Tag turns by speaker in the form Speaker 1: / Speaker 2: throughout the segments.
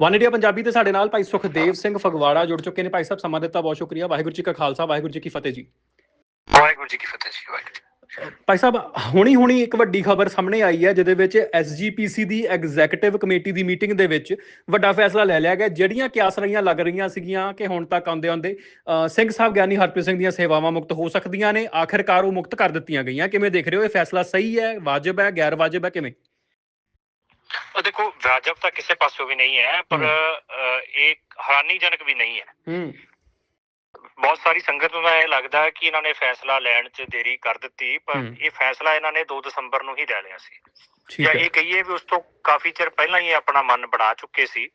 Speaker 1: One India Punjabi ਤੇ ਸਾਡੇ ਨਾਲ ਭਾਈ ਸੁਖਦੇਵ ਸਿੰਘ ਫਗਵਾੜਾ ਜੁੜ ਚੁੱਕੇ ਨੇ। ਭਾਈ ਸਾਹਿਬ ਸਮਾਂ ਦਿੱਤਾ ਬਹੁਤ ਸ਼ੁਕਰੀਆ। ਵਾਹਿਗੁਰੂ ਜੀ ਕਾ ਖਾਲਸਾ ਵਾਹਿਗੁਰੂ ਜੀ ਕੀ ਫਤਿਹ ਜੀ।
Speaker 2: ਵਾਹਿਗੁਰੂ ਜੀ ਕੀ ਫਤਿਹ ਜੀ ਵਾਹਿਗੁਰੂ
Speaker 1: ਭਾਈ ਸਾਹਿਬ ਹੁਣੀ ਹੁਣੀ ਇੱਕ ਵੱਡੀ ਖਬਰ ਸਾਹਮਣੇ ਆਈ ਹੈ ਜਿਹਦੇ ਵਿੱਚ ਐਸਜੀਪੀਸੀ ਦੀ ਐਗਜ਼ੈਕਟਿਵ ਕਮੇਟੀ ਦੀ ਮੀਟਿੰਗ ਦੇ ਵਿੱਚ ਵੱਡਾ ਫੈਸਲਾ ਲੈ ਲਿਆ ਗਿਆ। ਜਿਹੜੀਆਂ ਕਿਆਸਰੀਆਂ ਲੱਗ ਰਹੀਆਂ ਸੀਗੀਆਂ ਕਿ ਹੁਣ ਤੱਕ ਆਉਂਦੇ ਆਉਂਦੇ ਸਿੰਘ ਸਾਹਿਬ ਗਿਆਨੀ ਹਰਪ੍ਰੀਤ ਸਿੰਘ ਦੀਆਂ ਸੇਵਾਵਾਂ ਮੁਕਤ ਹੋ ਸਕਦੀਆਂ ਨੇ। ਆਖਿਰਕਾਰ ਉਹ ਮੁਕਤ ਕਰ ਦਿੱਤੀਆਂ ਗਈਆਂ। ਕਿਵੇਂ ਦੇਖ ਰਹੇ ਹੋ? ਇਹ ਫੈਸਲਾ ਸਹੀ ਹੈ ਵਾਜਬ ਹੈ ਗੈਰ ਵਾਜਬ ਹੈ ਕਿਵੇਂ?
Speaker 2: ਦੇਖੋ ਵਾਜਬ ਤਾਂ ਕਿਸੇ ਪਾਸੋਂ ਵੀ ਨਹੀਂ ਹੈ ਪਰ ਇਹ ਹੈਰਾਨੀਜਨਕ ਵੀ ਨਹੀਂ ਹੈ।
Speaker 1: ਹੂੰ।
Speaker 2: ਬਹੁਤ ਸਾਰੀ ਸੰਗਤ ਨੂੰ ਇਹ ਲੱਗਦਾ ਹੈ ਕਿ ਇਹਨਾਂ ਨੇ ਫੈਸਲਾ ਲੈਣ 'ਚ ਦੇਰੀ ਕਰ ਦਿੱਤੀ ਪਰ। ਇਹ ਫੈਸਲਾ ਇਹਨਾਂ ਨੇ 2 ਦਸੰਬਰ ਨੂੰ ਹੀ ਲੈ ਲਿਆ ਸੀ। ਜਾਂ ਇਹ ਕਹੀਏ ਵੀ ਉਸ ਤੋਂ ਕਾਫੀ ਚਿਰ ਪਹਿਲਾਂ ਹੀ ਆਪਣਾ ਮਨ ਬਣਾ ਚੁੱਕੇ ਸੀ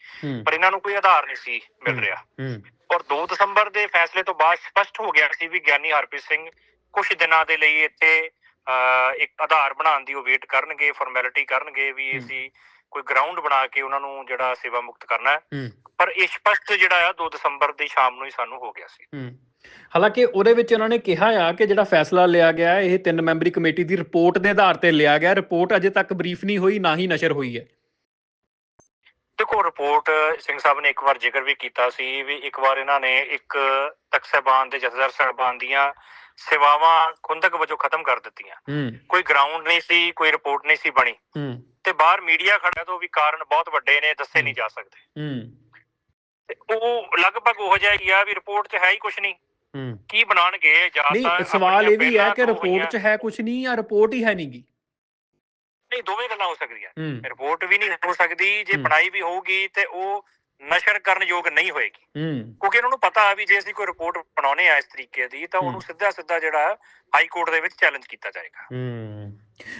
Speaker 2: ਪਰ ਇਹਨਾਂ ਨੂੰ ਕੋਈ ਆਧਾਰ ਨਹੀਂ ਸੀ ਮਿਲ। ਰਿਹਾ।
Speaker 1: ਹੂੰ।
Speaker 2: ਔਰ 2 ਦਸੰਬਰ ਦੇ ਫੈਸਲੇ ਤੋਂ ਬਾਅਦ ਸਪਸ਼ਟ ਹੋ ਗਿਆ ਸੀ ਵੀ ਗਿਆਨੀ ਹਰਪ੍ਰੀਤ ਸਿੰਘ ਕੁਝ ਦਿਨਾਂ ਦੇ ਲਈ ਇੱਥੇ ਇੱਕ ਆਧਾਰ ਬਣਾਉਣ ਦੀ ਉਹ ਵੇਟ ਕਰਨਗੇ ਫਾਰਮੈਲਿਟੀ ਕਰਨਗੇ ਵੀ। ਅਸੀਂ ਕੋਈ ਗਰਾਊਂਡ ਬਣਾ ਕੇ ਉਹਨਾਂ ਨੂੰ ਜਿਹੜਾ ਸੇਵਾ ਮੁਕਤ ਕਰਨਾ ਹੈ। ਪਰ ਇਹ ਸਪਸ਼ਟ ਜਿਹੜਾ ਆ 2 ਦਸੰਬਰ ਦੀ ਸ਼ਾਮ ਨੂੰ ਹੀ ਸਾਨੂੰ ਹੋ ਗਿਆ ਸੀ।
Speaker 1: ਹਾਲਾਂਕਿ ਉਹਦੇ ਵਿੱਚ ਉਹਨਾਂ ਨੇ ਕਿਹਾ ਆ ਕਿ ਜਿਹੜਾ ਫੈਸਲਾ ਲਿਆ ਗਿਆ ਇਹ ਤਿੰਨ ਮੈਂਬਰੀ ਕਮੇਟੀ ਦੀ ਰਿਪੋਰਟ ਦੇ ਆਧਾਰ ਤੇ ਲਿਆ ਗਿਆ। ਰਿਪੋਰਟ ਅਜੇ ਤੱਕ ਬਰੀਫ ਨਹੀਂ ਹੋਈ ਨਾ ਹੀ ਨਸ਼ਰ ਹੋਈ ਹੈ।
Speaker 2: ਦੇਖੋ ਰਿਪੋਰਟ ਸਿੰਘ ਸਾਹਿਬ ਨੇ ਇੱਕ ਵਾਰ ਜ਼ਿਕਰ ਵੀ ਕੀਤਾ ਸੀ ਵੀ ਇੱਕ ਵਾਰ ਇਹਨਾਂ ਨੇ ਇੱਕ ਤਖਤ ਸਾਹਿਬਾਨ ਦੇ ਜਥੇਦਾਰ ਸਾਹਿਬਾਨ ਦੀਆਂ ਸੇਵਾਵਾਂ ਖੁੰਦਕ ਵਜੋਂ ਖਤਮ ਕਰ ਦਿੱਤੀਆਂ। ਕੋਈ ਗਰਾਊਂਡ ਨਹੀਂ ਸੀ ਕੋਈ ਰਿਪੋਰਟ ਨਹੀਂ ਸੀ ਬਣੀ। ਤੇ ਬਾਹਰ ਮੀਡੀਆ ਖੜਾ ਤੋਂ ਵੀ ਕਾਰਨ ਬਹੁਤ ਵੱਡੇ ਨੇ ਦੱਸੇ ਨਹੀਂ ਜਾ ਸਕਦੇ।
Speaker 1: ਹੂੰ।
Speaker 2: ਤੇ ਉਹ ਲਗਭਗ ਉਹ ਜਿਹਾ ਹੀ ਆ ਵੀ ਰਿਪੋਰਟ 'ਚ ਹੈ ਹੀ ਕੁਝ ਨਹੀਂ। ਕੀ ਬਣਾਉਣਗੇ ਜਾਂ
Speaker 1: ਨਹੀਂ
Speaker 2: ਤਾਂ
Speaker 1: ਸਵਾਲ ਇਹ ਵੀ ਹੈ ਕਿ ਰਿਪੋਰਟ 'ਚ ਹੈ ਕੁਝ ਨਹੀਂ ਜਾਂ ਰਿਪੋਰਟ ਹੀ ਹੈ ਨਹੀਂਗੀ
Speaker 2: ਨਹੀਂ ਦੋਵੇਂ ਗੱਲਾਂ ਹੋ ਸਕਦੀਆਂ। ਰਿਪੋਰਟ ਵੀ ਨਹੀਂ ਹੋ ਸਕਦੀ ਜੇ। ਬਣਾਈ ਵੀ ਹੋਊਗੀ ਤੇ ਉਹ ਨਸ਼ਰ ਕਰਨ ਯੋਗ ਨਹੀਂ ਹੋਏਗੀ। ਕਿਉਂਕਿ ਇਹਨਾਂ ਨੂੰ ਪਤਾ ਵੀ ਜੇ ਅਸੀਂ ਕੋਈ ਰਿਪੋਰਟ ਬਣਾਉਨੇ ਆ ਇਸ ਤਰੀਕੇ ਦੀ ਤਾਂ ਉਹਨੂੰ। ਸਿੱਧਾ ਸਿੱਧਾ ਜਿਹੜਾ ਹਾਈ ਕੋਰਟ ਦੇ ਵਿੱਚ ਚੈਲੰਜ ਕੀਤਾ ਜਾਏਗਾ।
Speaker 1: ਹੂੰ।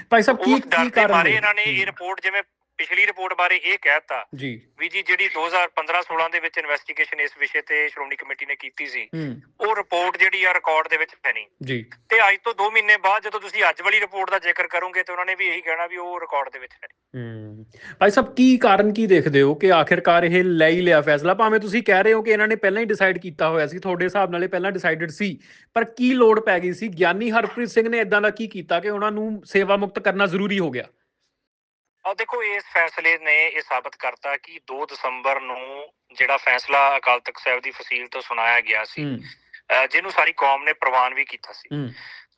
Speaker 1: ਭਾਈ ਸਾਹਿਬ ਕੀ ਕੀ ਕਾਰਨ?
Speaker 2: ਇਹਨਾਂ ਨੇ ਇਹ ਰਿਪੋਰਟ ਜਿਵੇਂ ਪਿਛਲੀ ਰਿਪੋਰਟ ਬਾਰੇ ਇਹ ਕਹਿਤਾ
Speaker 1: ਜੀ।
Speaker 2: ਵੀ ਜੀ ਜਿਹੜੀ 2015-16 ਦੇ ਵਿੱਚ ਇਨਵੈਸਟੀਗੇਸ਼ਨ ਇਸ ਵਿਸ਼ੇ ਤੇ ਸ਼੍ਰੋਮਣੀ ਕਮੇਟੀ ਨੇ ਕੀਤੀ ਸੀ ਉਹ ਰਿਪੋਰਟ ਜਿਹੜੀ ਆ ਰਿਕਾਰਡ ਦੇ ਵਿੱਚ ਹੈ ਨਹੀਂ।
Speaker 1: ਜੀ।
Speaker 2: ਤੇ ਅੱਜ ਤੋਂ 2 ਮਹੀਨੇ ਬਾਅਦ ਜਦੋਂ ਤੁਸੀਂ ਅੱਜ ਵਾਲੀ ਰਿਪੋਰਟ ਦਾ ਜ਼ਿਕਰ ਕਰੋਗੇ ਤੇ ਉਹਨਾਂ ਨੇ ਵੀ ਇਹੀ ਕਹਿਣਾ ਵੀ ਉਹ ਰਿਕਾਰਡ ਦੇ ਵਿੱਚ ਹੈ।
Speaker 1: ਹੂੰ। ਭਾਈ ਸਾਹਿਬ ਕੀ ਕਾਰਨ ਕੀ ਦੇਖਦੇ ਹੋ ਕਿ ਆਖਿਰਕਾਰ ਇਹ ਲੈ ਹੀ ਲਿਆ ਫੈਸਲਾ? ਭਾਵੇਂ ਤੁਸੀਂ ਕਹਿ ਰਹੇ ਹੋ ਕਿ ਇਹਨਾਂ ਨੇ ਪਹਿਲਾਂ ਹੀ ਡਿਸਾਈਡ ਕੀਤਾ ਹੋਇਆ ਸੀ ਤੁਹਾਡੇ ਹਿਸਾਬ ਨਾਲ ਇਹ ਪਹਿਲਾਂ ਡਿਸਾਈਡਡ ਸੀ ਪਰ ਕੀ ਲੋੜ ਪੈ ਗਈ ਸੀ? ਗਿਆਨੀ ਹਰਪ੍ਰੀਤ ਸਿੰਘ ਨੇ ਇਦਾਂ ਦਾ ਕੀ ਕੀਤਾ ਕਿ ਉਹਨਾਂ ਨੂੰ ਸੇਵਾ ਮੁਕਤ ਕਰਨਾ ਜ਼ਰੂਰੀ ਹੋ ਗਿਆ?
Speaker 2: ਆ ਦੇਖੋ ਇਸ ਫੈਸਲੇ ਨੇ ਇਹ ਸਾਬਤ ਕਰਤਾ ਕਿ 2 ਦਸੰਬਰ ਨੂੰ ਜਿਹੜਾ ਫੈਸਲਾ ਅਕਾਲ ਤਖਤ ਸਾਹਿਬ ਦੀ ਫਸੀਲ ਤੋਂ ਸੁਣਾਇਆ ਗਿਆ ਸੀ ਜਿਹਨੂੰ ਸਾਰੀ ਕੌਮ ਨੇ ਪ੍ਰਵਾਨ ਵੀ ਕੀਤਾ ਸੀ।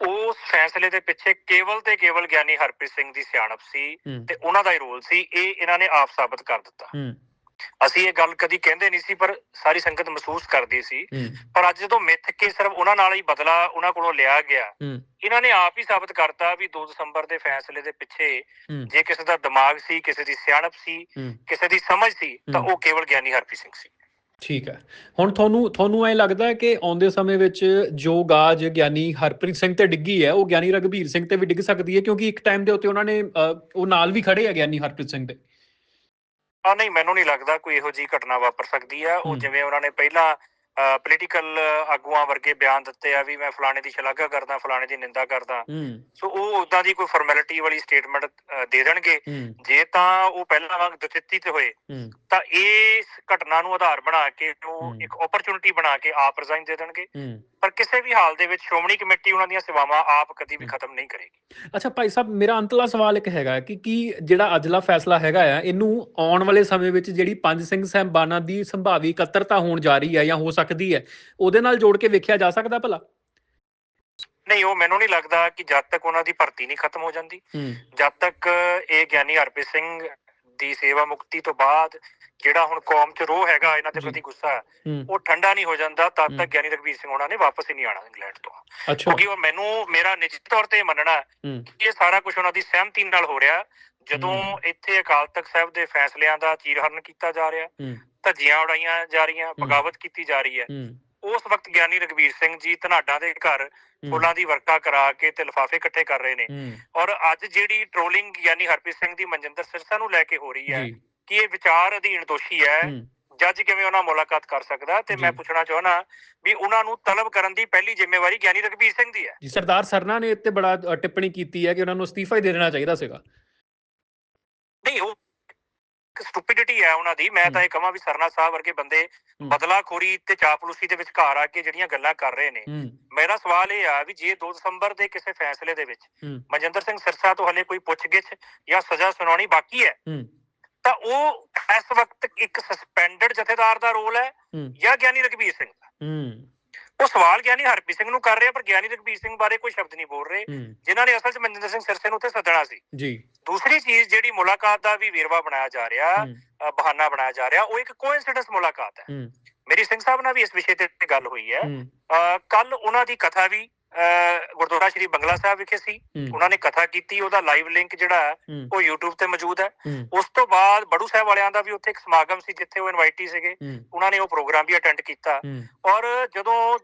Speaker 2: ਉਸ ਫੈਸਲੇ ਦੇ ਪਿੱਛੇ ਕੇਵਲ ਤੇ ਕੇਵਲ ਗਿਆਨੀ ਹਰਪ੍ਰੀਤ ਸਿੰਘ ਦੀ ਸਿਆਣਪ ਸੀ ਤੇ ਉਹਨਾਂ ਦਾ ਹੀ ਰੋਲ ਸੀ ਇਹ ਇਹਨਾਂ ਨੇ ਆਪ ਸਾਬਤ ਕਰ ਦਿੱਤਾ। ਅਸੀਂ ਇਹ ਗੱਲ ਕਦੀ ਕਹਿੰਦੇ ਨਹੀਂ ਸੀ ਪਰ ਸਾਰੀ ਸੰਗਤ ਮਹਿਸੂਸ ਕਰਦੀ ਸੀ। ਪਰ ਅੱਜ ਜਦੋਂ ਮਿੱਥ ਕੇ ਸਿਰਫ ਉਹਨਾਂ ਨਾਲ ਹੀ ਬਦਲਾ ਉਹਨਾਂ ਕੋਲੋਂ ਲਿਆ ਗਿਆ ਇਹਨਾਂ ਨੇ ਆਪ ਹੀ ਸਾਬਤ ਕਰਤਾ ਵੀ 2 ਦਸੰਬਰ ਦੇ ਫੈਸਲੇ ਦੇ ਪਿੱਛੇ ਜੇ ਕਿਸੇ ਦਾ ਦਿਮਾਗ ਸੀ ਕਿਸੇ ਦੀ ਸਿਆਣਪ ਸੀ ਕਿਸੇ ਦੀ ਸਮਝ ਸੀ ਤਾਂ। ਉਹ ਕੇਵਲ ਗਿਆਨੀ ਹਰਪ੍ਰੀਤ ਸਿੰਘ ਸੀ।
Speaker 1: ਠੀਕ ਹੈ। ਹੁਣ ਤੁਹਾਨੂੰ ਤੁਹਾਨੂੰ ਐ ਲੱਗਦਾ ਕਿ ਆਉਂਦੇ ਸਮੇਂ ਵਿੱਚ ਜੋ ਗਾਜ ਗਿਆਨੀ ਹਰਪ੍ਰੀਤ ਸਿੰਘ ਤੇ ਡਿੱਗੀ ਹੈ ਉਹ ਗਿਆਨੀ ਰਗਵੀਰ ਸਿੰਘ ਤੇ ਵੀ ਡਿੱਗ ਸਕਦੀ ਹੈ ਕਿਉਂਕਿ ਇੱਕ ਟਾਈਮ ਦੇ ਉੱਤੇ ਉਹਨਾਂ ਨੇ ਉਹ ਨਾਲ ਵੀ ਖੜੇ ਆ ਗਿਆਨੀ ਹਰਪ੍ਰੀਤ ਸਿੰਘ ਦੇ।
Speaker 2: ਆ ਨਹੀਂ ਮੈਨੂੰ ਨਹੀਂ ਲੱਗਦਾ ਕੋਈ ਇਹੋ ਜਿਹੀ ਘਟਨਾ ਵਾਪਰ ਸਕਦੀ ਆ। ਉਹ
Speaker 1: ਹੂੰ।
Speaker 2: ਜਿਵੇਂ ਉਹਨਾਂ ਨੇ ਪਹਿਲਾਂ ਪੋਲੀਟੀਕਲ ਆਗੂਆਂ ਵਰਗੇ ਬਿਆਨ ਦਿੱਤੇ ਆ ਵੀ ਮੈਂ ਫਲਾਣੇ ਦੀ ਸ਼ਲਾਘਾ ਕਰਦਾ ਫਲਾਣੇ ਦੀ ਨਿੰਦਾ ਕਰਦਾ।
Speaker 1: ਹੂੰ।
Speaker 2: ਸੋ ਉਹ ਉਦਾਂ ਦੀ ਕੋਈ ਫਾਰਮੈਲਿਟੀ ਵਾਲੀ ਸਟੇਟਮੈਂਟ ਦੇ ਦੇਣਗੇ।
Speaker 1: ਹੂੰ।
Speaker 2: ਜੇ ਤਾਂ ਉਹ ਪਹਿਲਾਂ ਵਾਂਗ ਦਤਿੱਤੀ ਤੇ ਹੋਏ
Speaker 1: ਹੂੰ।
Speaker 2: ਤਾਂ ਇਸ ਘਟਨਾ ਨੂੰ ਆਧਾਰ ਬਣਾ ਕੇ ਉਹ
Speaker 1: ਹੂੰ।
Speaker 2: ਇੱਕ ਓਪਰਚੁਨਿਟੀ ਬਣਾ ਕੇ ਆਪ ਰਿਜ਼ਾਈਨ ਦੇ ਦੇਣਗੇ।
Speaker 1: ਹੂੰ।
Speaker 2: ਪਰ ਕਿਸੇ ਵੀ ਹਾਲ ਦੇ ਵਿੱਚ ਸ਼੍ਰੋਮਣੀ ਕਮੇਟੀ ਉਹਨਾਂ ਦੀਆਂ ਸੇਵਾਵਾਂ ਆਪ ਕਦੀ ਵੀ। ਖਤਮ ਨਹੀਂ ਕਰੇਗੀ।
Speaker 1: ਅੱਛਾ ਭਾਈ ਸਾਹਿਬ ਮੇਰਾ ਅੰਤਲਾ ਸਵਾਲ ਇੱਕ ਹੈਗਾ ਕਿ ਕੀ ਜਿਹੜਾ ਅਜਲਾ ਫੈਸਲਾ ਹੈਗਾ ਆ ਇਹਨੂੰ ਆਉਣ ਵਾਲੇ ਸਮੇਂ ਵਿੱਚ ਜਿਹੜੀ ਪੰਜ ਸਿੰਘ ਸਾਹਿਬਾਨਾਂ ਦੀ ਸੰਭਾਵੀ ਇਕੱਤਰਤਾ ਹੋਣ ਜਾ ਰਹੀ ਹੈ ਜਾਂ ਹੋ ਸਕਦੀ ਹੈ ਉਹਦੇ ਨਾਲ ਜੋੜ ਕੇ ਵੇਖਿਆ ਜਾ ਸਕਦਾ ਭਲਾ?
Speaker 2: ਨਹੀਂ ਉਹ ਮੈਨੂੰ ਨਹੀਂ ਲੱਗਦਾ ਕਿ ਜਦ ਤੱਕ ਉਹਨਾਂ ਦੀ ਭਰਤੀ ਨਹੀਂ ਖਤਮ ਹੋ ਜਾਂਦੀ। ਜਦ ਤੱਕ ਇਹ ਗਿਆਨੀ ਹਰਪ੍ਰੀਤ ਸਿੰਘ ਦੀ ਸੇਵਾ ਮੁਕਤੀ ਤੋਂ ਬਾਅਦ ਜਿਹੜਾ ਹੁਣ ਕੌਮ 'ਚ ਰੋਹ ਹੈਗਾ ਇਹਨਾਂ ਦੇ। ਪ੍ਰਤੀ ਗੁੱਸਾ ਉਹ ਠੰਡਾ ਨਹੀਂ ਹੋ ਜਾਂਦਾ ਤਦ। ਤੱਕ ਗਿਆਨੀ ਰਘਬੀਰ ਸਿੰਘ ਉਹਨਾਂ ਨੇ ਵਾਪਸ ਹੀ ਨਹੀਂ ਆਣਾ ਇੰਗਲੈਂਡ ਤੋਂ। ਕਿਉਂਕਿ ਉਹ ਮੈਨੂੰ ਮੇਰਾ ਨਿੱਜੀ ਤੌਰ ਤੇ ਮੰਨਣਾ ਇਹ ਸਾਰਾ ਕੁਝ ਉਹਨਾਂ ਦੀ ਸਹਿਮਤੀ ਨਾਲ ਹੋ ਰਿਹਾ ਜਦੋਂ। ਇੱਥੇ ਅਕਾਲ ਤਖਤ ਸਾਹਿਬ ਦੇ ਫੈਸਲਿਆਂ ਦਾ ਚੀਰਹਰਨ ਕੀਤਾ ਜਾ ਰਿਹਾ ਧੱਜੀਆਂ ਉਡਾਈਆਂ ਜਾ ਰਹੀਆਂ ਬਗਾਵਤ ਕੀਤੀ ਜਾ ਰਹੀ ਹੂੰ। ਉਸ ਵਕਤ ਗਿਆਨੀ ਰਘਬੀਰ ਸਿੰਘ ਜੀ ਧਨਾਡਾ ਦੇ ਘਰ ਫੁੱਲਾਂ ਦੀ ਵਰਕਾ ਕਰਾ ਕੇ ਤੇ ਲਿਫਾਫੇ ਇਕੱਠੇ ਕਰ ਰਹੇ ਨੇ। ਔਰ ਅੱਜ ਜਿਹੜੀ ਟ੍ਰੋਲਿੰਗ ਗਿਆਨੀ ਹਰਪ੍ਰੀਤ ਸਿੰਘ ਦੀ ਮਨਜਿੰਦਰ ਸਿਰਸਾ ਨੂੰ ਲੈ ਕੇ ਹੋ ਰਹੀ ਹੈ ਕਿ ਇਹ ਵਿਚਾਰ ਅਧੀਨ ਦੋਸ਼ੀ ਹੈ ਜੱਜ ਕਿਵੇਂ ਉਹਨਾਂ ਮੁਲਾਕਾਤ ਕਰ ਸਕਦਾ ਤੇ ਮੈਂ। ਪੁੱਛਣਾ ਚਾਹਣਾ ਵੀ ਉਹਨਾਂ ਨੂੰ ਤਲਬ ਕਰਨ ਦੀ ਪਹਿਲੀ ਜ਼ਿੰਮੇਵਾਰੀ ਗਿਆਨੀ ਰਘਬੀਰ ਸਿੰਘ ਦੀ ਹੈ।
Speaker 1: ਜੀ ਸਰਦਾਰ ਸਰਨਾ ਨੇ ਇੱਥੇ ਬੜਾ ਟਿੱਪਣੀ ਕੀਤੀ ਹੈ ਕਿ ਉਹਨਾਂ ਨੂੰ ਅਸਤੀਫਾ ਹੀ ਦੇ ਦੇਣਾ ਚਾਹੀਦਾ ਸੀਗਾ।
Speaker 2: ਨਹੀਂ ਉਹ ਸਟੂਪਿਡਿਟੀ ਹੈ ਉਹਨਾਂ ਦੀ। ਮੈਂ ਤਾਂ ਇਹ ਕਹਾਂ ਵੀ ਸਰਨਾ ਸਾਹਿਬ ਵਰਗੇ ਬੰਦੇ। ਬਦਲਾਖੋਰੀ ਤੇ ਚਾਪਲੂਸੀ ਦੇ ਵਿਚਕਾਰ ਆ ਕੇ ਜਿਹੜੀਆਂ ਗੱਲਾਂ ਕਰ ਰਹੇ ਨੇ। ਮੇਰਾ ਸਵਾਲ ਇਹ ਆ ਵੀ ਜੇ 2 ਦਸੰਬਰ ਦੇ ਕਿਸੇ ਫੈਸਲੇ ਦੇ ਵਿੱਚ ਮਨਜਿੰਦਰ ਸਿੰਘ ਸਿਰਸਾ ਤੋਂ ਹਲੇ ਕੋਈ ਪੁੱਛਗਿੱਛ ਜਾਂ ਸਜ਼ਾ ਸੁਣਾਉਣੀ ਬਾਕੀ ਹੈ ਤਾਂ ਉਹ ਇਸ ਵਕਤ ਇੱਕ ਸਸਪੈਂਡਡ ਜਥੇਦਾਰ ਦਾ ਰੋਲ ਹੈ ਜਾਂ ਗਿਆਨੀ ਰਘਬੀਰ ਸਿੰਘ ਦਾ? ਉਹ ਸਵਾਲ ਗਿਆਨੀ ਹਰਪ੍ਰੀਤ ਸਿੰਘ ਨੂੰ ਕਰ ਰਿਹਾ ਪਰ ਗਿਆਨੀ ਰਘਬੀਰ ਸਿੰਘ ਬਾਰੇ ਕੋਈ ਸ਼ਬਦ ਨਹੀਂ ਬੋਲ ਰਹੇ। ਜਿਨ੍ਹਾਂ ਨੇ ਅਸਲ 'ਚ ਮਨਜਿੰਦਰ ਸਿੰਘ ਸਿਰਸੇ ਨੂੰ ਉੱਥੇ ਸੱਦਣਾ ਸੀ।
Speaker 1: ਜੀ।
Speaker 2: ਦੂਸਰੀ ਚੀਜ਼ ਜਿਹੜੀ ਮੁਲਾਕਾਤ ਦਾ ਵੀ ਵੇਰਵਾ ਬਣਾਇਆ ਜਾ ਰਿਹਾ ਬਹਾਨਾ ਬਣਾਇਆ ਜਾ ਰਿਹਾ ਉਹ ਇੱਕ ਕੋਇਨਸੀਡੈਂਸ ਮੁਲਾਕਾਤ ਹੈ। ਮੇਰੀ ਸਿੰਘ ਸਾਹਿਬ ਨਾਲ ਵੀ ਇਸ ਵਿਸ਼ੇ ਤੇ ਗੱਲ ਹੋਈ ਹੈ। ਕੱਲ ਉਹਨਾਂ ਦੀ ਕਥਾ ਵੀ ਗੁਰਦੁਆਰਾ ਸ਼੍ਰੀ ਬੰਗਲਾ ਸਾਹਿਬ ਵਿਖੇ ਸੀ। ਉਹਨਾਂ ਨੇ ਕਥਾ ਕੀਤੀ ਉਹਦਾ ਲਾਈਵ ਲਿੰਕ ਜਿਹੜਾ ਉਹ YouTube ਤੇ ਮੌਜੂਦ ਹੈ। ਉਸ ਤੋਂ ਬਾਅਦ ਬੜੂ ਸਾਹਿਬ ਵਾਲਿਆਂ ਦਾ ਵੀ ਉੱਥੇ ਇੱਕ ਸਮਾਗਮ ਸੀ ਜਿੱਥੇ ਉਹ ਇਨਵਾਈਟੀ ਸੀਗੇ। ਉਹਨਾਂ ਨੇ ਉਹ ਪ੍ਰੋਗਰਾਮ ਵੀ ਅਟੈਂਡ ਕੀਤਾ। ਔਰ ਜਦੋਂ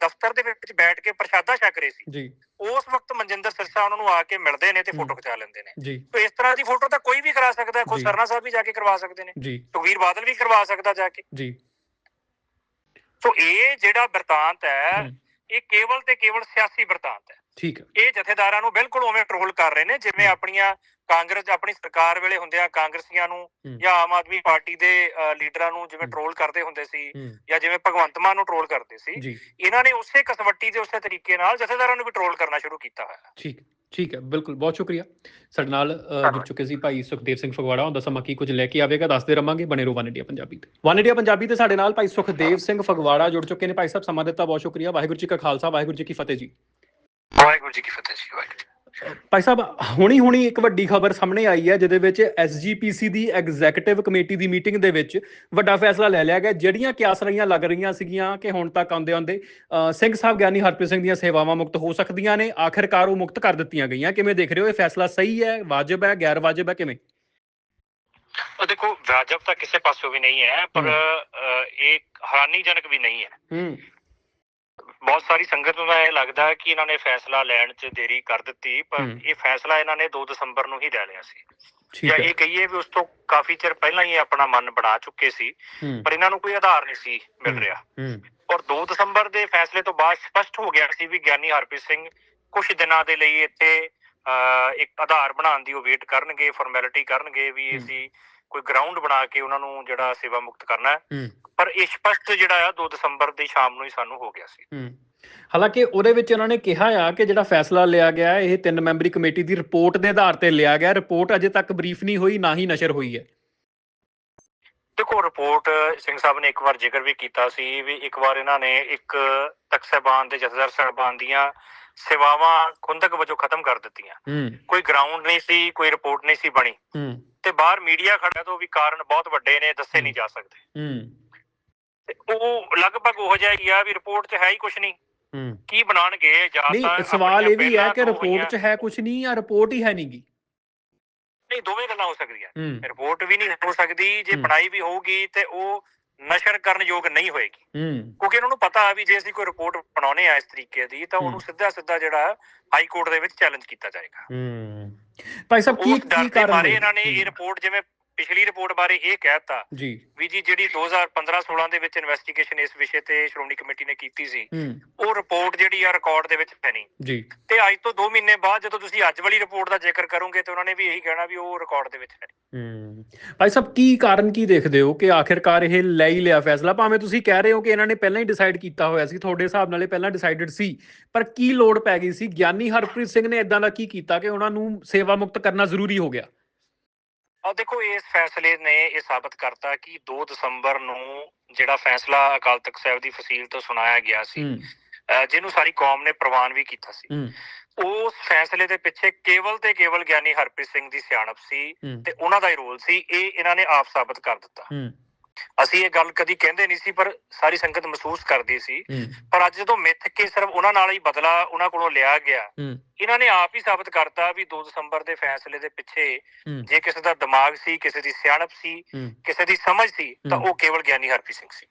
Speaker 2: ਦਫ਼ਤਰ ਦੇ ਵਿੱਚ ਬੈਠ ਕੇ ਪ੍ਰਸ਼ਾਦਾ ਛਕ ਰਹੇ ਸੀ
Speaker 1: ਜੀ।
Speaker 2: ਉਸ ਵਕਤ ਮਨਜਿੰਦਰ ਸਿਰਸਾ ਉਹਨਾਂ ਨੂੰ ਆ ਕੇ ਮਿਲਦੇ ਨੇ ਤੇ। ਫੋਟੋ ਖਿਚਾ ਲੈਂਦੇ ਨੇ। ਤੇ ਇਸ ਤਰ੍ਹਾਂ ਦੀ ਫੋਟੋ ਤਾਂ ਕੋਈ ਵੀ ਕਰਾ ਸਕਦਾ ਖੁਦ। ਸਰਨਾ ਸਾਹਿਬ ਵੀ ਜਾ ਕੇ ਕਰਵਾ ਸਕਦੇ ਨੇ। ਸੁਖਵੀਰ ਬਾਦਲ ਵੀ ਕਰਵਾ ਸਕਦਾ ਜਾ ਕੇ।
Speaker 1: ਜੀ।
Speaker 2: ਸੋ ਇਹ ਜਿਹੜਾ ਵਰਤਾਂਤ ਹੈ
Speaker 1: ਹੂੰ।
Speaker 2: ਇਹ ਕੇਵਲ ਤੇ ਕੇਵਲ ਸਿਆਸੀ ਵਰਤਾਂਤ ਹੈ
Speaker 1: ਠੀਕ ਹੈ
Speaker 2: ਇਹ ਜਥੇਦਾਰਾਂ ਨੂੰ ਬਿਲਕੁਲ ਉਵੇਂ ਟ੍ਰੋਲ ਕਰ ਰਹੇ ਨੇ ਜਿਵੇਂ। ਆਪਣੀਆਂ ਕਾਂਗਰਸ ਆਪਣੀ ਸਰਕਾਰ ਵੇਲੇ ਹੁੰਦਿਆਂ ਕਾਂਗਰਸੀਆਂ ਨੂੰ। ਜਾਂ ਆਮ ਆਦਮੀ ਪਾਰਟੀ ਦੇ ਲੀਡਰਾਂ ਨੂੰ ਜਿਵੇਂ। ਟ੍ਰੋਲ ਕਰਦੇ ਹੁੰਦੇ ਸੀ ਜਾਂ ਜਿਵੇਂ ਭਗਵੰਤ ਮਾਨ ਨੂੰ ਟ੍ਰੋਲ ਕਰਦੇ ਸੀ ਇਹਨਾਂ ਨੇ ਉਸੇ ਕਸਵੱਟੀ ਦੇ ਉਸੇ ਤਰੀਕੇ ਨਾਲ ਜਥੇਦਾਰਾਂ ਨੂੰ ਵੀ ਟ੍ਰੋਲ ਕਰਨਾ ਸ਼ੁਰੂ ਕੀਤਾ ਹੋਇਆ ਹੈ
Speaker 1: ਠੀਕ ਠੀਕ ਹੈ ਬਿਲਕੁਲ ਬਹੁਤ ਸ਼ੁਕਰੀਆ। ਸਾਡੇ ਨਾਲ ਜੁੜ। ਚੁੱਕੇ ਸੀ ਭਾਈ ਸੁਖਦੇਵ ਸਿੰਘ ਫਗਵਾੜਾ। ਉਹਦਾ ਸਮਾਂ ਕੀ ਕੁਝ ਲੈ ਕੇ ਆਵੇਗਾ ਦੱਸਦੇ ਰਵਾਂਗੇ। ਬਣੇ ਰਹੋ ਵਨ ਇੰਡੀਆ ਪੰਜਾਬੀ ਤੇ। ਵਨ ਇੰਡੀਆ ਪੰਜਾਬੀ ਤੇ ਸਾਡੇ ਨਾਲ ਭਾਈ ਸੁਖਦੇਵ ਸਿੰਘ ਫਗਵਾੜਾ ਜੁੜ ਚੁੱਕੇ ਨੇ। ਭਾਈ ਸਾਹਿਬ ਸਮਾਂ ਦਿੱਤਾ ਬਹੁਤ ਸ਼ੁਕਰੀਆ। ਵਾਹਿਗੁਰੂ ਜੀ ਕਾ ਖਾਲਸਾ ਵਾਹਿਗੁਰੂ ਜੀ ਕੀ ਫਤਿਹ ਜੀ।
Speaker 2: ਵਾਹਿਗੁਰੂ ਜੀ ਕੀ ਫਤਿਹ ਜੀ ਵਾਹਿਗੁਰੂ
Speaker 1: ਭਾਈ ਸਾਹਿਬ ਹੁਣੀ ਹੁਣੀ ਇੱਕ ਵੱਡੀ ਖਬਰ ਸਾਹਮਣੇ ਆਈ ਹੈ ਜਿਹਦੇ ਵਿੱਚ ਐਸਜੀਪੀਸੀ ਦੀ ਐਗਜ਼ੈਕਟਿਵ ਕਮੇਟੀ ਦੀ ਮੀਟਿੰਗ ਦੇ ਵਿੱਚ ਵੱਡਾ ਫੈਸਲਾ ਲੈ ਲਿਆ ਗਿਆ ਜਿਹੜੀਆਂ ਕਿਆਸਰੀਆਂ ਲੱਗ ਰਹੀਆਂ ਸੀਗੀਆਂ ਕਿ ਹੁਣ ਤੱਕ ਆਉਂਦੇ ਆਉਂਦੇ ਸਿੰਘ ਸਾਹਿਬ ਗਿਆਨੀ ਹਰਪ੍ਰੀਤ ਸਿੰਘ ਦੀਆਂ ਸੇਵਾਵਾਂ ਮੁਕਤ ਹੋ ਸਕਦੀਆਂ ਨੇ ਆਖਿਰਕਾਰ ਉਹ ਮੁਕਤ ਕਰ ਦਿੱਤੀਆਂ ਗਈਆਂ। ਕਿਵੇਂ ਦੇਖ ਰਹੇ ਹੋ ਇਹ ਫੈਸਲਾ ਸਹੀ ਹੈ ਵਾਜਬ ਹੈ ਗੈਰ ਵਾਜਬ ਹੈ ਕਿਵੇਂ?
Speaker 2: ਉਹ ਦੇਖੋ ਵਾਜਬ ਤਾਂ ਕਿਸੇ ਪਾਸੋਂ ਵੀ ਨਹੀਂ ਹੈ ਪਰ ਇਹ ਹੈਰਾਨੀਜਨਕ ਵੀ ਨਹੀਂ ਹੈ।
Speaker 1: ਹੂੰ।
Speaker 2: ਬਹੁਤ ਸਾਰੀ ਸੰਗਤ ਨੂੰ ਇਹ ਲੱਗਦਾ ਕਿ ਇਹਨਾਂ ਨੇ ਫੈਸਲਾ ਲੈਣ 'ਚ ਦੇਰੀ ਕਰ ਦਿੱਤੀ ਪਰ। ਇਹ ਫੈਸਲਾ ਇਹਨਾਂ ਨੇ 2 ਦਸੰਬਰ ਨੂੰ ਹੀ ਲੈ ਲਿਆ ਸੀ ਜਾਂ ਇਹ ਕਹੀਏ ਵੀ ਉਸ ਤੋਂ ਕਾਫੀ ਚਿਰ ਪਹਿਲਾਂ ਹੀ ਆਪਣਾ ਮਨ ਬਣਾ ਚੁੱਕੇ ਸੀ ਪਰ ਇਹਨਾਂ ਨੂੰ ਕੋਈ ਆਧਾਰ ਨਹੀਂ ਸੀ ਮਿਲ। ਰਿਹਾ ਔਰ 2 ਦਸੰਬਰ ਦੇ ਫੈਸਲੇ ਤੋਂ ਬਾਅਦ ਸਪਸ਼ਟ ਹੋ ਗਿਆ ਸੀ ਵੀ ਗਿਆਨੀ ਹਰਪ੍ਰੀਤ ਸਿੰਘ ਕੁਝ ਦਿਨਾਂ ਦੇ ਲਈ ਇੱਥੇ ਇੱਕ ਆਧਾਰ ਬਣਾਉਣ ਦੀ ਉਹ ਵੇਟ ਕਰਨਗੇ ਫਾਰਮੈਲਿਟੀ ਕਰਨਗੇ ਵੀ। ਅਸੀਂ ਕੋਈ ਗਰਾਊਂਡ ਬਣਾ ਕੇ ਉਹਨਾਂ ਨੂੰ ਜਿਹੜਾ ਸੇਵਾ ਮੁਕਤ ਕਰਨਾ ਹੈ। ਪਰ ਇਹ ਸਪਸ਼ਟ ਜਿਹੜਾ ਆ 2 ਦਸੰਬਰ ਦੀ ਸ਼ਾਮ ਨੂੰ ਹੀ ਸਾਨੂੰ ਹੋ ਗਿਆ ਸੀ।
Speaker 1: ਹਾਲਾਂਕਿ ਉਹਦੇ ਵਿੱਚ ਉਹਨਾਂ ਨੇ ਕਿਹਾ ਆ ਕਿ ਜਿਹੜਾ ਫੈਸਲਾ ਲਿਆ ਗਿਆ ਇਹ ਤਿੰਨ ਮੈਂਬਰੀ ਕਮੇਟੀ ਦੀ ਰਿਪੋਰਟ ਦੇ ਆਧਾਰ ਤੇ ਲਿਆ ਗਿਆ। ਰਿਪੋਰਟ ਅਜੇ ਤੱਕ ਬਰੀਫ ਨਹੀਂ ਹੋਈ ਨਾ ਹੀ ਨਸ਼ਰ ਹੋਈ ਹੈ।
Speaker 2: ਦੇਖੋ ਰਿਪੋਰਟ ਸਿੰਘ ਸਾਹਿਬ ਨੇ ਇੱਕ ਵਾਰ ਜ਼ਿਕਰ ਵੀ ਕੀਤਾ ਸੀ ਵੀ ਇੱਕ ਵਾਰ ਇਹਨਾਂ ਨੇ ਇੱਕ ਤਖਤ ਸਾਹਿਬਾਨ ਦੇ ਜਥੇਦਾਰ ਸਾਹਿਬਾਨ ਦੀਆਂ ਸੇਵਾਵਾਂ ਖੁੰਦਕ ਵਜੋਂ ਖਤਮ ਕਰ ਦਿੱਤੀਆਂ। ਕੋਈ ਗਰਾਊਂਡ ਨਹੀਂ ਸੀ ਕੋਈ ਰਿਪੋਰਟ ਨਹੀਂ ਸੀ ਬਣੀ। ਤੇ ਬਾਹਰ ਮੀਡੀਆ ਖੜਾ ਤੋਂ ਵੀ ਕਾਰਨ ਬਹੁਤ ਵੱਡੇ ਨੇ ਦੱਸੇ ਨਹੀਂ ਜਾ ਸਕਦੇ।
Speaker 1: ਹੂੰ।
Speaker 2: ਤੇ ਉਹ ਲਗਭਗ ਉਹ ਜਿਹਾ ਹੀ ਆ ਵੀ ਰਿਪੋਰਟ 'ਚ ਹੈ ਹੀ ਕੁਝ ਨਹੀਂ।
Speaker 1: ਹੂੰ।
Speaker 2: ਕੀ ਬਣਾਉਣਗੇ? ਜਾਂ ਤਾਂ
Speaker 1: ਨਹੀਂ ਸਵਾਲ ਇਹ ਵੀ ਹੈ ਕਿ ਰਿਪੋਰਟ 'ਚ ਹੈ ਕੁਝ ਨਹੀਂ ਜਾਂ ਰਿਪੋਰਟ ਹੀ ਹੈ ਨਹੀਂਗੀ
Speaker 2: ਨਹੀਂ ਦੋਵੇਂ ਗੱਲਾਂ ਹੋ ਸਕਦੀਆਂ। ਰਿਪੋਰਟ ਵੀ ਨਹੀਂ ਹੋ ਸਕਦੀ ਜੇ। ਬਣਾਈ ਵੀ ਹੋਊਗੀ ਤੇ ਉਹ ਨਸ਼ਰ ਕਰਨ ਯੋਗ ਨਹੀਂ ਹੋਏਗੀ। ਕਿਉਂਕਿ ਉਹਨਾਂ ਨੂੰ ਪਤਾ ਆ ਵੀ ਜੇ ਅਸੀਂ ਕੋਈ ਰਿਪੋਰਟ ਬਣਾਉਨੇ ਆ ਇਸ ਤਰੀਕੇ ਦੀ ਤਾਂ ਉਹਨੂੰ। ਸਿੱਧਾ ਸਿੱਧਾ ਜਿਹੜਾ ਹਾਈ ਕੋਰਟ ਦੇ ਵਿੱਚ ਚੈਲੰਜ ਕੀਤਾ ਜਾਏਗਾ।
Speaker 1: ਹੂੰ। ਭਾਈ ਸਾਹਿਬ ਕੀ ਕੀ ਕਾਰਨ
Speaker 2: ਬਾਰੇ? ਇਹਨਾਂ ਨੇ ਇਹ ਰਿਪੋਰਟ ਜਿਵੇਂ ਪਿਛਲੀ ਰਿਪੋਰਟ ਬਾਰੇ ਇਹ ਕਹਿਤਾ
Speaker 1: ਜੀ।
Speaker 2: ਵੀ ਜੀ ਜਿਹੜੀ 2015-16 ਦੇ ਵਿੱਚ ਇਨਵੈਸਟੀਗੇਸ਼ਨ ਇਸ ਵਿਸ਼ੇ ਤੇ ਸ਼੍ਰੋਮਣੀ ਕਮੇਟੀ ਨੇ ਕੀਤੀ ਸੀ ਉਹ ਰਿਪੋਰਟ ਜਿਹੜੀ ਆ ਰਿਕਾਰਡ ਦੇ ਵਿੱਚ ਹੈ ਨਹੀਂ।
Speaker 1: ਜੀ।
Speaker 2: ਤੇ ਅੱਜ ਤੋਂ 2 ਮਹੀਨੇ ਬਾਅਦ ਜਦੋਂ ਤੁਸੀਂ ਅੱਜ ਵਾਲੀ ਰਿਪੋਰਟ ਦਾ ਜ਼ਿਕਰ ਕਰੋਗੇ ਤੇ ਉਹਨਾਂ ਨੇ ਵੀ ਇਹੀ ਕਹਿਣਾ ਵੀ ਉਹ ਰਿਕਾਰਡ ਦੇ ਵਿੱਚ ਹੈ।
Speaker 1: ਹੂੰ। ਭਾਈ ਸਾਹਿਬ ਕੀ ਕਾਰਨ ਕੀ ਦੇਖਦੇ ਹੋ ਕਿ ਆਖਿਰਕਾਰ ਇਹ ਲੈ ਹੀ ਲਿਆ ਫੈਸਲਾ? ਭਾਵੇਂ ਤੁਸੀਂ ਕਹਿ ਰਹੇ ਹੋ ਕਿ ਇਹਨਾਂ ਨੇ ਪਹਿਲਾਂ ਹੀ ਡਿਸਾਈਡ ਕੀਤਾ ਹੋਇਆ ਸੀ ਤੁਹਾਡੇ ਹਿਸਾਬ ਨਾਲ ਇਹ ਪਹਿਲਾਂ ਡਿਸਾਈਡਡ ਸੀ ਪਰ ਕੀ ਲੋੜ ਪੈ ਗਈ ਸੀ? ਗਿਆਨੀ ਹਰਪ੍ਰੀਤ ਸਿੰਘ ਨੇ ਇਦਾਂ ਦਾ ਕੀ ਕੀਤਾ ਕਿ ਉਹਨਾਂ ਨੂੰ ਸੇਵਾ ਮੁਕਤ ਕਰਨਾ ਜ਼ਰੂਰੀ ਹੋ ਗਿਆ?
Speaker 2: ਆ ਦੇਖੋ ਇਸ ਫੈਸਲੇ ਨੇ ਇਹ ਸਾਬਤ ਕਰਤਾ ਕਿ 2 ਦਸੰਬਰ ਨੂੰ ਜਿਹੜਾ ਫੈਸਲਾ ਅਕਾਲ ਤਖਤ ਸਾਹਿਬ ਦੀ ਫਸੀਲ ਤੋਂ ਸੁਣਾਇਆ ਗਿਆ ਸੀ ਜਿਹਨੂੰ ਸਾਰੀ ਕੌਮ ਨੇ ਪ੍ਰਵਾਨ ਵੀ ਕੀਤਾ ਸੀ। ਉਸ ਫੈਸਲੇ ਦੇ ਪਿੱਛੇ ਕੇਵਲ ਤੇ ਕੇਵਲ ਗਿਆਨੀ ਹਰਪ੍ਰੀਤ ਸਿੰਘ ਦੀ ਸਿਆਣਪ ਸੀ ਤੇ ਉਹਨਾਂ ਦਾ ਹੀ ਰੋਲ ਸੀ ਇਹ ਇਹਨਾਂ ਨੇ ਆਪ ਸਾਬਤ ਕਰ ਦਿੱਤਾ। ਅਸੀਂ ਇਹ ਗੱਲ ਕਦੀ ਕਹਿੰਦੇ ਨਹੀਂ ਸੀ ਪਰ ਸਾਰੀ ਸੰਗਤ ਮਹਿਸੂਸ ਕਰਦੀ ਸੀ। ਪਰ ਅੱਜ ਜਦੋਂ ਮਿੱਥ ਕੇ ਸਿਰਫ ਉਹਨਾਂ ਨਾਲ ਹੀ ਬਦਲਾ ਉਹਨਾਂ ਕੋਲੋਂ ਲਿਆ ਗਿਆ ਇਹਨਾਂ ਨੇ ਆਪ ਹੀ ਸਾਬਤ ਕਰਤਾ ਵੀ 2 ਦਸੰਬਰ ਦੇ ਫੈਸਲੇ ਦੇ ਪਿੱਛੇ ਜੇ ਕਿਸੇ ਦਾ ਦਿਮਾਗ ਸੀ ਕਿਸੇ ਦੀ ਸਿਆਣਪ ਸੀ ਕਿਸੇ ਦੀ ਸਮਝ ਸੀ ਤਾਂ। ਉਹ ਕੇਵਲ ਗਿਆਨੀ ਹਰਪ੍ਰੀਤ ਸਿੰਘ ਸੀ।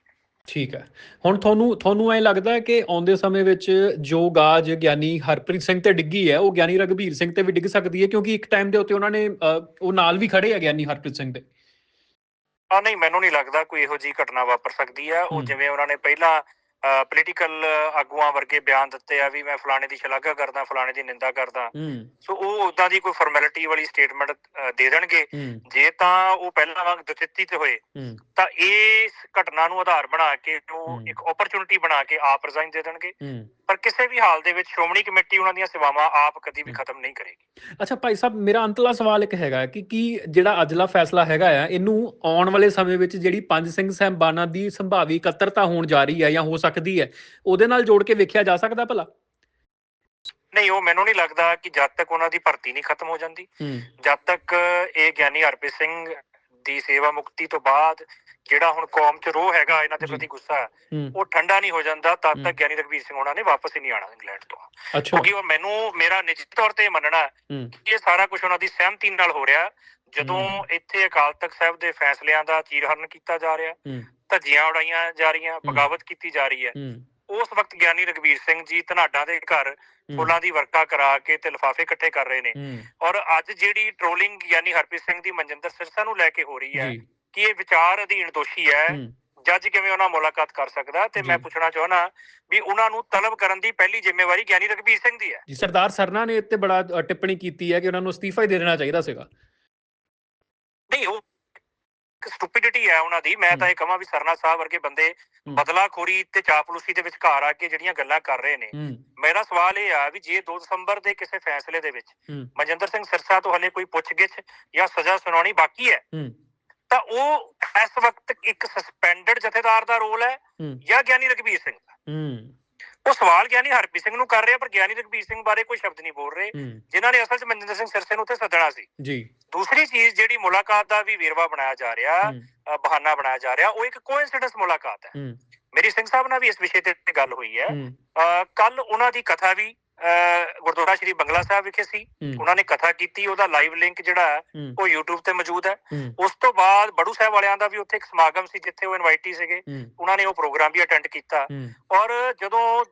Speaker 1: ਠੀਕ ਹੈ। ਹੁਣ ਤੁਹਾਨੂੰ ਤੁਹਾਨੂੰ ਐ ਲੱਗਦਾ ਹੈ ਕਿ ਆਉਂਦੇ ਸਮੇਂ ਵਿੱਚ ਜੋ ਗਾਜ ਗਿਆਨੀ ਹਰਪ੍ਰੀਤ ਸਿੰਘ ਤੇ ਡਿੱਗੀ ਹੈ ਉਹ ਗਿਆਨੀ ਰਗਵੀਰ ਸਿੰਘ ਤੇ ਵੀ ਡਿੱਗ ਸਕਦੀ ਹੈ ਕਿਉਂਕਿ ਇੱਕ ਟਾਈਮ ਦੇ ਉੱਤੇ ਉਹਨਾਂ ਨੇ ਉਹ ਨਾਲ ਵੀ ਖੜੇ ਆ ਗਿਆਨੀ ਹਰਪ੍ਰੀਤ ਸਿੰਘ ਦੇ।
Speaker 2: ਆ ਨਹੀਂ ਮੈਨੂੰ ਨਹੀਂ ਲੱਗਦਾ ਕੋਈ ਇਹੋ ਜੀ ਘਟਨਾ ਵਾਪਰ ਸਕਦੀ ਆ। ਉਹ। ਜਿਵੇਂ ਉਹਨਾਂ ਨੇ ਪਹਿਲਾਂ ਪੋਲੀਟੀਕਲ ਆਗੂਆਂ ਵਰਗੇ ਬਿਆਨ ਦਿੱਤੇ ਆ ਵੀ ਮੈਂ ਫਲਾਣੇ ਦੀ ਸ਼ਲਾਘਾ ਕਰਦਾ ਫਲਾਣੇ ਦੀ ਨਿੰਦਾ ਕਰਦਾ। ਸੋ ਉਹ ਉਦਾਂ ਦੀ ਕੋਈ ਫਾਰਮੈਲਿਟੀ ਵਾਲੀ ਸਟੇਟਮੈਂਟ ਦੇ ਦੇਣਗੇ। ਜੇ ਤਾਂ ਉਹ ਪਹਿਲਾਂ ਵਾਂਗ ਦੁਚਿੱਤੀ ਤੇ ਹੋਏ ਤਾਂ ਇਸ ਘਟਨਾ ਨੂੰ ਆਧਾਰ ਬਣਾ ਕੇ ਉਹ। ਇੱਕ ਓਪਰਚੁਨਿਟੀ ਬਣਾ ਕੇ ਆਪ ਰਿਜ਼ਾਈਨ ਦੇ ਦੇਣਗੇ। ਪਰ ਕਿਸੇ ਵੀ ਹਾਲ ਦੇ ਵਿੱਚ ਸ਼੍ਰੋਮਣੀ ਕਮੇਟੀ ਉਹਨਾਂ ਦੀਆਂ ਸੇਵਾਵਾਂ ਆਪ ਕਦੀ ਵੀ ਖਤਮ ਨਹੀਂ ਕਰੇਗੀ।
Speaker 1: ਅੱਛਾ ਭਾਈ ਸਾਹਿਬ ਮੇਰਾ ਅੰਤਲਾ ਸਵਾਲ ਇੱਕ ਹੈਗਾ ਕਿ ਕੀ ਜਿਹੜਾ ਅਜਲਾ ਫੈਸਲਾ ਹੈਗਾ ਆ ਇਹਨੂੰ ਆਉਣ ਵਾਲੇ ਸਮੇਂ ਵਿੱਚ ਜਿਹੜੀ ਪੰਜ ਸਿੰਘ ਸਾਹਿਬਾਨਾਂ ਦੀ ਸੰਭਾਵੀ ਇਕੱਤਰਤਾ ਹੋਣ ਜਾ ਰਹੀ ਹੈ ਜਾਂ ਹੋ ਸਕਦੀ ਹੈ ਉਹਦੇ ਨਾਲ ਜੋੜ ਕੇ ਵੇਖਿਆ ਜਾ ਸਕਦਾ ਭਲਾ?
Speaker 2: ਨਹੀਂ ਉਹ ਮੈਨੂੰ ਨਹੀਂ ਲੱਗਦਾ ਕਿ ਜਦ ਤੱਕ ਉਹਨਾਂ ਦੀ ਭਰਤੀ ਨਹੀਂ ਖਤਮ ਹੋ ਜਾਂਦੀ। ਜਦ ਤੱਕ ਇਹ ਗਿਆਨੀ ਹਰਪ੍ਰੀਤ ਸਿੰਘ ਦੀ ਸੇਵਾ ਮੁਕਤੀ ਤੋਂ ਬਾਅਦ ਜਿਹੜਾ ਹੁਣ ਕੌਮ 'ਚ ਰੋਹ ਹੈਗਾ ਇਹਨਾਂ ਦੇ। ਪ੍ਰਤੀ ਗੁੱਸਾ ਉਹ ਠੰਡਾ ਨਹੀਂ ਹੋ ਜਾਂਦਾ ਤਦ। ਤੱਕ ਗਿਆਨੀ ਰਘਬੀਰ ਸਿੰਘ ਉਹਨਾਂ ਨੇ ਵਾਪਸ ਹੀ ਨਹੀਂ ਆਣਾ ਇੰਗਲੈਂਡ ਤੋਂ। ਕਿਉਂਕਿ ਉਹ ਮੈਨੂੰ ਮੇਰਾ ਨਿੱਜੀ ਤੌਰ ਤੇ ਮੰਨਣਾ ਕਿ ਇਹ ਸਾਰਾ ਕੁਝ ਉਹਨਾਂ ਦੀ ਸਹਿਮਤੀ ਨਾਲ ਹੋ ਰਿਹਾ। ਜਦੋਂ। ਇੱਥੇ ਅਕਾਲ ਤਖਤ ਸਾਹਿਬ ਦੇ ਫੈਸਲਿਆਂ ਦਾ ਚੀਰਹਰਨ ਕੀਤਾ ਜਾ ਰਿਹਾ ਧੱਜੀਆਂ ਉਡਾਈਆਂ ਜਾ ਰਹੀਆਂ ਬਗਾਵਤ ਕੀਤੀ ਜਾ ਰਹੀ ਹੂੰ। ਉਸ ਵਕਤ ਗਿਆਨੀ ਰਘਬੀਰ ਸਿੰਘ ਜੀ ਧਨਾਡਾ ਦੇ ਘਰ ਫੁੱਲਾਂ ਦੀ ਵਰਕਾ ਕਰਾ ਕੇ ਤੇ ਲਿਫਾਫੇ ਇਕੱਠੇ ਕਰ ਰਹੇ ਨੇ। ਔਰ ਅੱਜ ਜਿਹੜੀ ਟ੍ਰੋਲਿੰਗ ਗਿਆਨੀ ਹਰਪ੍ਰੀਤ ਸਿੰਘ ਦੀ ਮਨਜਿੰਦਰ ਸਿਰਸਾ ਨੂੰ ਲੈ ਕੇ ਹੋ ਰਹੀ ਹੈ ਕਿ ਇਹ ਵਿਚਾਰ ਅਧੀਨ ਦੋਸ਼ੀ ਹੈ ਜੱਜ ਕਿਵੇਂ ਉਹਨਾਂ ਮੁਲਾਕਾਤ ਕਰ ਸਕਦਾ ਤੇ ਮੈਂ। ਪੁੱਛਣਾ ਚਾਹਣਾ ਵੀ ਉਹਨਾਂ ਨੂੰ ਤਲਬ ਕਰਨ ਦੀ ਪਹਿਲੀ ਜ਼ਿੰਮੇਵਾਰੀ ਗਿਆਨੀ ਰਘਬੀਰ ਸਿੰਘ ਦੀ ਹੈ।
Speaker 1: ਜੀ ਸਰਦਾਰ ਸਰਨਾ ਨੇ ਇੱਥੇ ਬੜਾ ਟਿੱਪਣੀ ਕੀਤੀ ਹੈ ਕਿ ਉਹਨਾਂ ਨੂੰ ਅਸਤੀਫਾ ਹੀ ਦੇ ਦੇਣਾ ਚਾਹੀਦਾ ਸੀਗਾ।
Speaker 2: ਨਹੀਂ ਉਹ ਸਟੂਪਿਡਿਟੀ ਹੈ ਉਹਨਾਂ ਦੀ। ਮੈਂ ਤਾਂ ਇਹ ਕਹਾਂ ਵੀ ਸਰਨਾ ਸਾਹਿਬ ਵਰਗੇ ਬੰਦੇ। ਬਦਲਾਖੋਰੀ ਤੇ ਚਾਪਲੂਸੀ ਦੇ ਵਿਚਕਾਰ ਆ ਕੇ ਜਿਹੜੀਆਂ ਗੱਲਾਂ ਕਰ ਰਹੇ ਨੇ। ਮੇਰਾ ਸਵਾਲ ਇਹ ਆ ਵੀ ਜੇ 2 ਦਸੰਬਰ ਦੇ ਕਿਸੇ ਫੈਸਲੇ ਦੇ ਵਿੱਚ ਮਨਜਿੰਦਰ ਸਿੰਘ ਸਿਰਸਾ ਤੋਂ ਹਲੇ ਕੋਈ ਪੁੱਛਗਿੱਛ ਜਾਂ ਸਜ਼ਾ ਸੁਣਾਉਣੀ ਬਾਕੀ ਹੈ ਤਾਂ ਉਹ ਇਸ ਵਕਤ ਇੱਕ ਸਸਪੈਂਡਡ ਜਥੇਦਾਰ ਦਾ ਰੋਲ ਹੈ ਜਾਂ ਗਿਆਨੀ ਰਘਬੀਰ ਸਿੰਘ ਦਾ? ਉਹ ਸਵਾਲ ਗਿਆਨੀ ਹਰਪ੍ਰੀਤ ਸਿੰਘ ਨੂੰ ਕਰ ਰਿਹਾ ਪਰ ਗਿਆਨੀ ਰਘਬੀਰ ਸਿੰਘ ਬਾਰੇ ਕੋਈ ਸ਼ਬਦ ਨਹੀਂ ਬੋਲ ਰਹੇ। ਜਿਨ੍ਹਾਂ ਨੇ ਅਸਲ 'ਚ ਮਨਜਿੰਦਰ ਸਿੰਘ ਸਿਰਸੇ ਨੂੰ ਉੱਥੇ ਸੱਦਣਾ ਸੀ।
Speaker 1: ਜੀ।
Speaker 2: ਦੂਸਰੀ ਚੀਜ਼ ਜਿਹੜੀ ਮੁਲਾਕਾਤ ਦਾ ਵੀ ਵੇਰਵਾ ਬਣਾਇਆ ਜਾ ਰਿਹਾ ਬਹਾਨਾ ਬਣਾਇਆ ਜਾ ਰਿਹਾ ਉਹ ਇੱਕ ਕੋਇਨਸੀਡੈਂਸ ਮੁਲਾਕਾਤ ਹੈ। ਮੇਰੀ ਸਿੰਘ ਸਾਹਿਬ ਨਾਲ ਵੀ ਇਸ ਵਿਸ਼ੇ ਤੇ ਗੱਲ ਹੋਈ ਹੈ। ਕੱਲ ਉਹਨਾਂ ਦੀ ਕਥਾ ਵੀ ਗੁਰਦੁਆਰਾ ਸ਼੍ਰੀ ਬੰਗਲਾ ਸਾਹਿਬ ਵਿਖੇ ਸੀ। ਉਹਨਾਂ ਨੇ ਕਥਾ ਕੀਤੀ ਉਹਦਾ ਲਾਈਵ ਲਿੰਕ ਜਿਹੜਾ ਉਹ YouTube ਤੇ ਮੌਜੂਦ ਹੈ। ਉਸ ਤੋਂ ਬਾਅਦ ਬੜੂ ਸਾਹਿਬ ਵਾਲਿਆਂ ਦਾ ਵੀ ਉੱਥੇ ਇੱਕ ਸਮਾਗਮ ਸੀ ਜਿੱਥੇ ਉਹ ਇਨਵਾਈਟੀ ਸੀਗੇ। ਉਹਨਾਂ ਨੇ ਉਹ ਪ੍ਰੋਗਰਾਮ ਵੀ ਅਟੈਂਡ ਕੀਤਾ। ਔਰ ਜਦੋਂ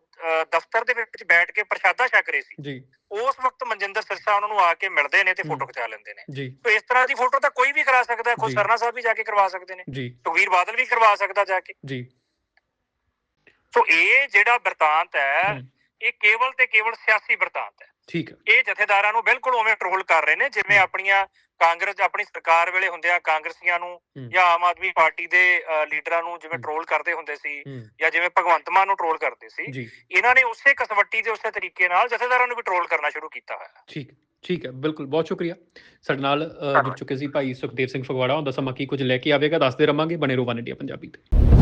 Speaker 2: ਦਫ਼ਤਰ ਦੇ ਵਿੱਚ ਬੈਠ ਕੇ ਪ੍ਰਸ਼ਾਦਾ ਛਕ ਰਹੇ ਸੀ।
Speaker 1: ਜੀ।
Speaker 2: ਉਸ ਵਕਤ ਮਨਜਿੰਦਰ ਸਿਰਸਾ ਉਹਨਾਂ ਨੂੰ ਆ ਕੇ ਮਿਲਦੇ ਨੇ ਤੇ। ਫੋਟੋ ਖਿਚਾ ਲੈਂਦੇ ਨੇ।
Speaker 1: ਜੀ।
Speaker 2: ਤੇ ਇਸ ਤਰ੍ਹਾਂ ਦੀ ਫੋਟੋ ਤਾਂ ਕੋਈ ਵੀ ਕਰਾ ਸਕਦਾ ਹੈ ਖੁਦ। ਸਰਨਾ ਸਾਹਿਬ ਵੀ ਜਾ ਕੇ ਕਰਵਾ ਸਕਦੇ ਨੇ।
Speaker 1: ਜੀ।
Speaker 2: ਸੁਖਵੀਰ ਬਾਦਲ ਵੀ ਕਰਵਾ ਸਕਦਾ ਜਾ ਕੇ।
Speaker 1: ਜੀ।
Speaker 2: ਸੋ ਇਹ ਜਿਹੜਾ ਵਰਤਾਂਤ ਹੂੰ, ਇਹ ਕੇਵਲ ਤੇ ਕੇਵਲ ਸਿਆਸੀ ਵਰਤਾਂਤ ਹੈ।
Speaker 1: ਠੀਕ ਹੈ
Speaker 2: ਇਹ ਜਥੇਦਾਰਾਂ ਨੂੰ ਬਿਲਕੁਲ ਉਵੇਂ ਟਰੋਲ ਕਰ ਰਹੇ ਨੇ ਜਿਵੇਂ। ਆਪਣੀਆਂ ਕਾਂਗਰਸ ਆਪਣੀ ਸਰਕਾਰ ਵੇਲੇ ਹੁੰਦਿਆਂ ਕਾਂਗਰਸੀਆਂ ਨੂੰ ਜਾਂ ਆਮ ਆਦਮੀ ਪਾਰਟੀ ਦੇ ਲੀਡਰਾਂ ਨੂੰ ਜਿਵੇਂ। ਟਰੋਲ ਕਰਦੇ ਹੁੰਦੇ ਸੀ ਜਾਂ ਜਿਵੇਂ ਭਗਵੰਤ ਮਾਨ ਨੂੰ ਟਰੋਲ ਕਰਦੇ ਸੀ ਇਹਨਾਂ ਨੇ ਉਸੇ ਕਸਵੱਟੀ ਤੇ ਉਸੇ ਤਰੀਕੇ ਨਾਲ ਜਥੇਦਾਰਾਂ ਨੂੰ ਵੀ ਟਰੋਲ ਕਰਨਾ ਸ਼ੁਰੂ ਕੀਤਾ ਹੋਇਆ। ਹੈ
Speaker 1: ਠੀਕ ਠੀਕ ਹੈ ਬਿਲਕੁਲ ਬਹੁਤ ਸ਼ੁਕਰੀਆ। ਸਾਡੇ ਨਾਲ ਜੁੜ। ਚੁੱਕੇ ਸੀ ਭਾਈ ਸੁਖਦੇਵ ਸਿੰਘ ਫਗਵਾੜਾ ਹੁੰਦਾ ਸਮਾਂ ਕੀ ਕੁਝ ਲੈ ਕੇ ਆਵੇਗਾ ਦੱਸਦੇ ਰਵਾਂਗੇ ਬਣੇ ਰਹੋ ਵਨ ਇੰਡੀਆ ਪੰਜਾਬੀ ਤੇ।